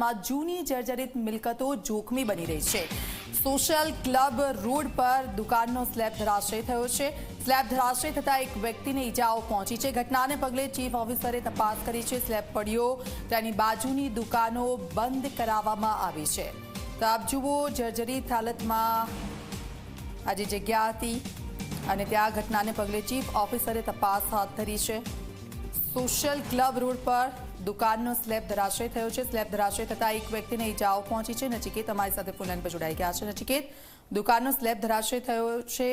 માં જૂની જર્જરિત મિલકતો જોખમી બની રહી છે. સોશિયલ ક્લબ રોડ પર દુકાનનો સ્લેબ ધરાશય થયો છે. સ્લેબ ધરાશય થતા એક વ્યક્તિને ઈજાઓ પહોંચી છે. ઘટનાને પગલે ચીફ ઓફિસરે તપાસ કરી છે. સ્લેબ પડ્યો. તેની બાજુની દુકાનો બંધ કરાવવામાં આવી છે. તો આપ જુઓ જર્જરિત હાલતમાં આ જે જગ્યા હતી અને ત્યાં ઘટનાને પગલે ચીફ ઓફિસરે તપાસ હાથ ધરી છે. સોશિયલ ક્લબ રોડ પર દુકાનનો સ્લેબ ધરાશય થયો છે. સ્લેબ ધરાશય થતા એક વ્યક્તિને ઈજાઓ પહોંચી છે. નચિકેત અમારી સાથે ફોન પર જોડાઈ ગયા છે. નચિકેત, દુકાનનો સ્લેબ ધરાશય થયો છે.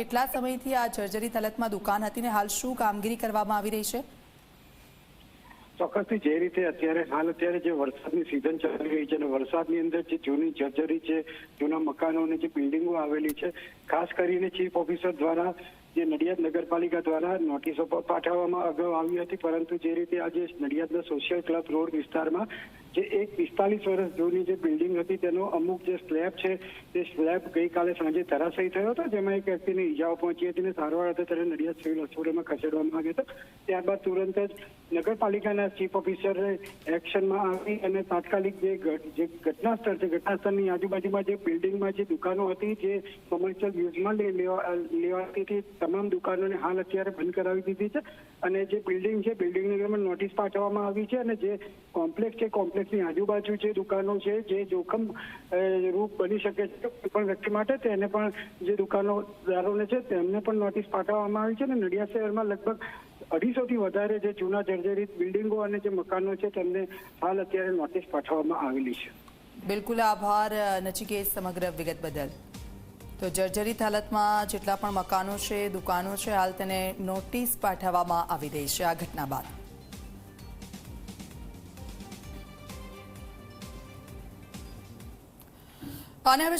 કેટલા સમયથી આ જર્જરિત હાલતમાં દુકાન હતી ને હાલ શું કામગીરી કરવામાં આવી રહી છે? ચોક્કસથી જે રીતે અત્યારે હાલ અત્યારે જે વરસાદની સિઝન ચાલી રહી છે અને વરસાદની અંદર જે જૂની જર્જરી છે, જૂના મકાનો અને જે બિલ્ડિંગો આવેલી છે, ખાસ કરીને ચીફ ઓફિસર દ્વારા જે નડિયાદ નગરપાલિકા દ્વારા નોટિસો પાઠવવામાં અગાઉ આવી હતી, પરંતુ જે રીતે આજે નડિયાદના સોશિયલ ક્લબ રોડ વિસ્તારમાં જે એક પિસ્તાલીસ વર્ષ જૂની જે બિલ્ડિંગ હતી, તેનો અમુક જે સ્લેબ છે, તે સ્લેબ ગઈકાલે સાંજે ધરાશયી થયો હતો, જેમાં એક વ્યક્તિને ઈજાઓ પહોંચી હતી અને સારવાર અર્થે તેને નડિયાદ સિવિલ હોસ્પિટલમાં ખસેડવામાં આવ્યો હતો. ત્યારબાદ તુરંત જ નગરપાલિકાના ચીફ ઓફિસરે એક્શનમાં આવી અને તાત્કાલિક જે જે ઘટના સ્થળ છે ઘટના સ્થળની આજુબાજુમાં જે બિલ્ડિંગમાં જે દુકાનો હતી, જે કોમર્શિયલ યુઝમાં લેવાતી હતી, તમામ દુકાનોને હાલ અત્યારે બંધ કરાવી દીધી છે. અને જે બિલ્ડિંગ છે બિલ્ડિંગની નોટિસ પાઠવવામાં આવી છે અને જે કોમ્પ્લેક્સ છે કોમ્પ્લેક્સની આજુબાજુ જે દુકાનો છે, જે જોખમ રૂપ બની શકે છે પણ વ્યક્તિ માટે, તેને પણ જે દુકાનોદારોને છે, તેમને પણ નોટિસ પાઠવવામાં આવી છે અને નડિયાદ શહેરમાં લગભગ અઢીસોથી વધારે જે જૂના જર્જરિત બિલ્ડિંગો અને જે મકાનો છે, તેમને હાલ અત્યારે નોટિસ પાઠવવામાં આવેલી છે. બિલકુલ આભાર નચિકેત સમગ્ર વિગત બદલ. તો જર્જરિત હાલતમાં જેટલા પણ મકાનો છે, દુકાનો છે, હાલ તેને નોટિસ પાઠવવામાં આવી રહી છે આ ઘટના બાદ. અને હવે